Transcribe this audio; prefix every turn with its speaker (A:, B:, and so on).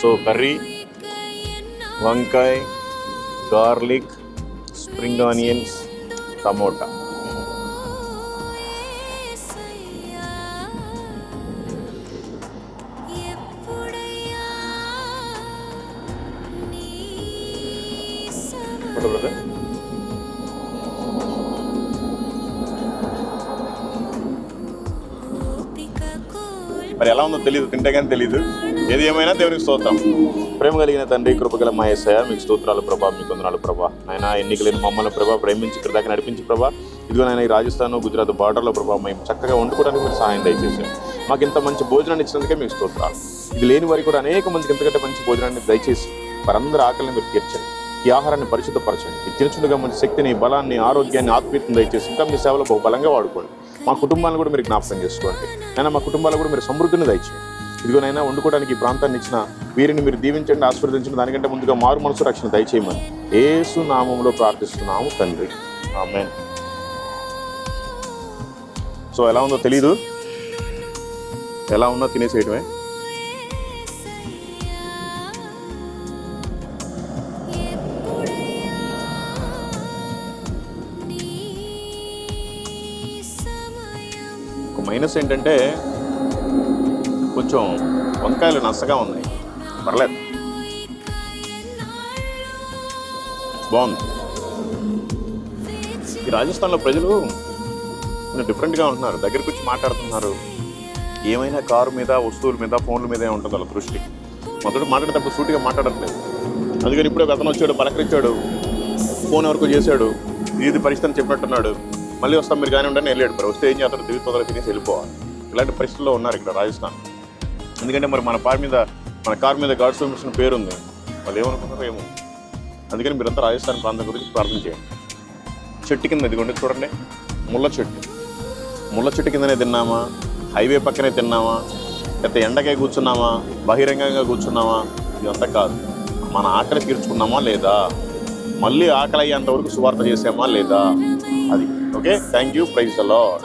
A: So curry వంకాయ garlic spring onions tomato. మరి ఎలా ఉందో తెలియదు తింటే కానీ తెలియదు ఏది ఏమైనా దేవునికి స్తోత్రం. ప్రేమ కలిగిన తండ్రి కృపగల మా మీకు స్తోత్రాలు ప్రభా మీకు వందనాలు ప్రభా. ఆయన ఎన్నికలేని మమ్మల్ని ప్రభా ప్రేమించి ఇక్కడ దాకా నడిపించి ప్రభా. ఇదిగో నాయన ఈ రాజస్థాన్ గుజరాత్ బార్డర్లో ప్రభా మేము చక్కగా వండుకోవడానికి మీరు సహాయం దయచేసి మాకు ఇంత మంచి భోజనాన్ని ఇచ్చినందుకే మీకు స్తోత్రాలు. ఇది లేని వారికి కూడా అనేక మందికి ఇంతకంటే మంచి భోజనాన్ని దయచేసి వారందరూ ఆకలిని మీరు తీర్చండి. ఈ ఆహారాన్ని పరిశుద్ధపరచండి. ఈ తినచుండగా మంచి శక్తిని బలాన్ని ఆరోగ్యాన్ని ఆత్మీయతను దయచేసి ఇంకా మీ సేవలో బహు బలంగా వాడుకోండి. మా కుటుంబాలను కూడా మీరు జ్ఞాపకం చేసుకోండి. అయినా మా కుటుంబాలకు కూడా మీరు సమృద్ధిని దయచేయండి. ఇదిగోనైనా వండుకోవడానికి ఈ ప్రాంతాన్ని ఇచ్చిన వీరిని మీరు దీవించండి ఆశీర్వదించండి. దానికంటే ముందుగా మారు మనసు రక్షణ దయచేయమని ఏసు నామంలో ప్రార్థిస్తున్నాము తండ్రి. ఆమె సో ఎలా ఉందో తెలీదు. ఎలా ఉందో తినేసేయటమే. ఒక మైనస్ ఏంటంటే కొంచెం వంకాయలు నచ్చగా ఉన్నాయి. పర్లేదు. బాగుంది. ఈ రాజస్థాన్లో ప్రజలు కొంచెం డిఫరెంట్గా ఉంటున్నారు. దగ్గరికి వచ్చి మాట్లాడుతున్నారు. ఏమైనా కారు మీద వస్తువుల మీద ఫోన్ల మీదే ఉంటుంది వాళ్ళ దృష్టి? మొదట మాట్లాడేటప్పుడు సూటిగా మాట్లాడట్లేదు. అందుకని ఇప్పుడు ఒక అతను వచ్చాడు పలకరించాడు. ఫోన్ వరకు చేశాడు. ఇది పరిస్థితి అని చెప్పినట్టున్నాడు. మళ్ళీ వస్తాం మీరు కానీ ఉండని వెళ్ళాడు మరి వస్తే ఏం చేస్తాడు తిరిగి తొందరగా తినేసి వెళ్ళిపోవాలి. ఇలాంటి పరిస్థితుల్లో ఉన్నారు ఇక్కడ రాజస్థాన్. ఎందుకంటే మరి మన కార్ మీద మన కార్ మీద గాడ్స్ మిషన్ పేరు ఉంది వాళ్ళు ఏమనుకుంటారో ఏమో. అందుకని మీరంతా రాజస్థాన్ ప్రాంతం గురించి ప్రార్థన చేయండి. చెట్టు కింద ఇదిగోండి చూడండి. ముళ్ళ చెట్టు. ముళ్ళ చెట్టు కిందనే తిన్నామా? హైవే పక్కనే తిన్నామా? లేకపోతే ఎండకే కూర్చున్నామా? బహిరంగంగా కూర్చున్నామా? ఇదంతా కాదు. మన ఆకలి తీర్చుకున్నామా లేదా? మళ్ళీ ఆకలి అయ్యేంత వరకు సువార్త చేసామా లేదా? అది. ఓకే? Thank you. ప్రైజ్ అలా